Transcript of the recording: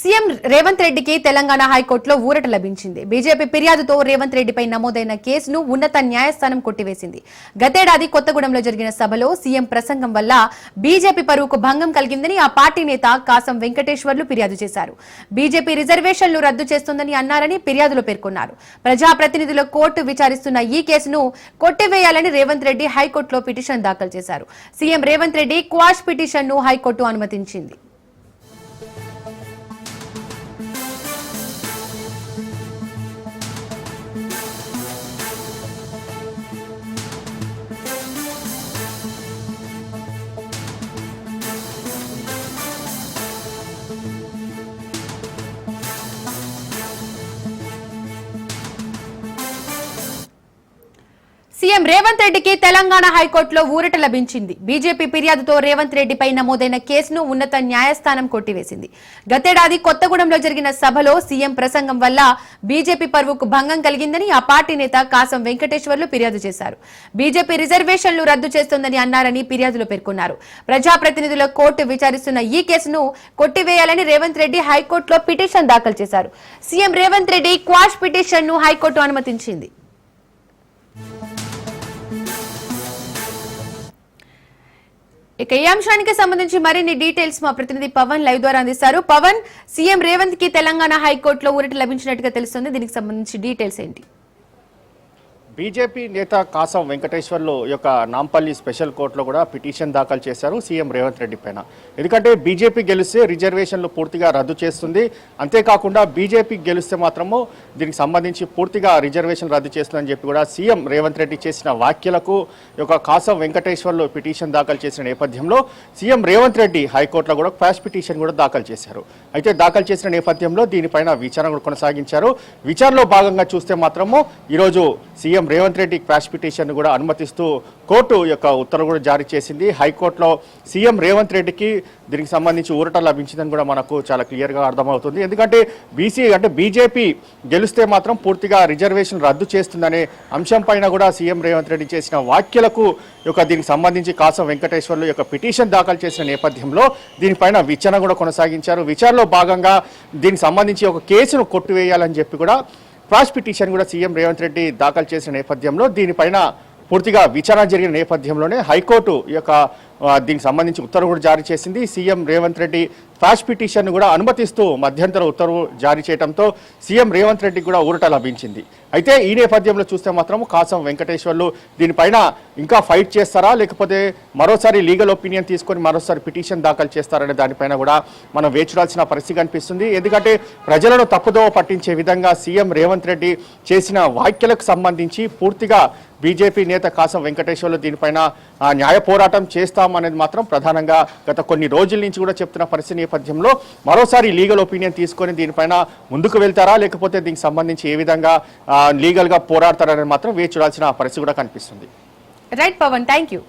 CM Revanth రెడ్డికి తెలంగాణ హైకోర్టులో ఊరట లభించింది. బీజేపీ ఫిర్యాదుతో రేవంత్ రెడ్డిపై నమోదైన కేసును ఉన్నత న్యాయస్థానం కొట్టివేసింది. గతేడాది కొత్తగూడెంలో జరిగిన సభలో సీఎం ప్రసంగం వల్ల బీజేపీ పరువుకు భంగం కలిగిందని ఆ పార్టీ నేత కాసం వెంకటేశ్వర్లు ఫిర్యాదు చేశారు. బీజేపీ రిజర్వేషన్లు రద్దు చేస్తోందని అన్నారని ఫిర్యాదులో పేర్కొన్నారు. ప్రజాప్రతినిధుల కోర్టు విచారిస్తున్న ఈ కేసును కొట్టివేయాలని రేవంత్ రెడ్డి హైకోర్టులో పిటిషన్ దాఖలు చేశారు. సీఎం రేవంత్ రెడ్డి క్వాష్ పిటిషన్ను హైకోర్టు అనుమతించింది. Thank you. సీఎం రేవంత్ రెడ్డికి తెలంగాణ హైకోర్టులో ఊరట లభించింది. బీజేపీ ఫిర్యాదుతో రేవంత్ రెడ్డిపై నమోదైన కేసును ఉన్నత న్యాయస్థానం కొట్టివేసింది. గతేడాది కొత్తగూడెంలో జరిగిన సభలో సీఎం ప్రసంగం వల్ల బీజేపీ పరువుకు భంగం కలిగిందని ఆ పార్టీ నేత కాసం వెంకటేశ్వర్లు ఫిర్యాదు చేశారు. బీజేపీ రిజర్వేషన్లు రద్దు చేస్తోందని అన్నారని ఫిర్యాదులో పేర్కొన్నారు. ప్రజాప్రతినిధుల కోర్టు విచారిస్తున్న ఈ కేసును కొట్టివేయాలని రేవంత్ రెడ్డి హైకోర్టులో పిటిషన్ దాఖలు చేశారు. సీఎం రేవంత్ రెడ్డి క్వాష్ పిటిషన్ను హైకోర్టు అనుమతించింది. ఇక ఈ అంశానికి సంబంధించి మరిన్ని డీటెయిల్స్ మా ప్రతినిధి పవన్ లైవ్ ద్వారా అందిస్తారు. పవన్ సీఎం రేవంత్కి తెలంగాణ హైకోర్టులో ఊరట లభించినట్టుగా తెలుస్తుంది. దీనికి సంబంధించి డీటెయిల్స్ ఏంటి? బీజేపీ నేత కాసం వెంకటేశ్వర్లు యొక్క నాంపల్లి స్పెషల్ కోర్టులో కూడా పిటిషన్ దాఖలు చేశారు సీఎం రేవంత్ రెడ్డి పైన. ఎందుకంటే బీజేపీ గెలిస్తే రిజర్వేషన్లు పూర్తిగా రద్దు చేస్తుంది. అంతేకాకుండా బీజేపీ గెలిస్తే మాత్రము దీనికి సంబంధించి పూర్తిగా రిజర్వేషన్ రద్దు చేస్తుందని చెప్పి కూడా సీఎం రేవంత్ రెడ్డి చేసిన వ్యాఖ్యలకు యొక్క కాసం వెంకటేశ్వర్లు పిటిషన్ దాఖలు చేసిన నేపథ్యంలో సీఎం రేవంత్ రెడ్డి హైకోర్టులో కూడా క్వాష్ పిటిషన్ కూడా దాఖలు చేశారు. అయితే దాఖలు చేసిన నేపథ్యంలో దీనిపైన విచారణ కూడా కొనసాగించారు. విచారణలో భాగంగా చూస్తే మాత్రము ఈరోజు CM Revanth Reddy quash petition కూడా అనుమతిస్తూ కోర్టు యొక్క ఉత్తర్వు కూడా జారీ చేసింది. హైకోర్టులో సీఎం రేవంత్ రెడ్డికి దీనికి సంబంధించి ఊరట లభించిందని కూడా మనకు చాలా క్లియర్గా అర్థమవుతుంది. ఎందుకంటే బీసీ అంటే బీజేపీ గెలిస్తే మాత్రం పూర్తిగా రిజర్వేషన్ రద్దు చేస్తుందనే అంశం పైన కూడా సీఎం రేవంత్ రెడ్డి చేసిన వ్యాఖ్యలకు యొక్క దీనికి సంబంధించి కాసం వెంకటేశ్వర్లు యొక్క పిటిషన్ దాఖలు చేసిన నేపథ్యంలో దీనిపైన విచారణ కూడా కొనసాగించారు. విచారణలో భాగంగా దీనికి సంబంధించి ఒక కేసును కొట్టివేయాలని చెప్పి కూడా క్వాష్ పిటిషన్ కూడా సీఎం రేవంత్ రెడ్డి దాఖలు చేసిన నేపథ్యంలో దీనిపైన పూర్తిగా విచారణ జరిగిన నేపథ్యంలోనే హైకోర్టు ఈ యొక్క దీనికి సంబంధించి ఉత్తర్వు కూడా జారీ చేసింది. CM Revanth Reddy quash petition కూడా అనుమతిస్తూ మధ్యంతర ఉత్తర్వు జారీ చేయడంతో సీఎం రేవంత్ రెడ్డికి కూడా ఊరట లభించింది. అయితే ఈ నేపథ్యంలో చూస్తే మాత్రం కాసం వెంకటేశ్వర్లు దీనిపైన ఇంకా ఫైట్ చేస్తారా? లేకపోతే మరోసారి లీగల్ ఒపీనియన్ తీసుకొని మరోసారి పిటిషన్ దాఖలు చేస్తారనే దానిపైన కూడా మనం వేచుడాల్సిన పరిస్థితి కనిపిస్తుంది. ఎందుకంటే ప్రజలను తప్పుదోవ పట్టించే విధంగా సీఎం రేవంత్ రెడ్డి చేసిన వ్యాఖ్యలకు సంబంధించి పూర్తిగా బీజేపీ నేత కాసం వెంకటేశ్వర్లు దీనిపైన న్యాయ పోరాటం చేస్తామనేది మాత్రం ప్రధానంగా గత కొన్ని రోజుల నుంచి కూడా చెప్తున్న పరిస్థితి నేపథ్యంలో మరోసారి లీగల్ ఒపీనియన్ తీసుకొని దీనిపైన ముందుకు వెళ్తారా? లేకపోతే దీనికి సంబంధించి ఏ విధంగా లీగల్ లీగల్గా పోరాడతారనేది మాత్రం వేచి చూడాల్సిన పరిస్థితి కూడా కనిపిస్తుంది. Right Pawan thank you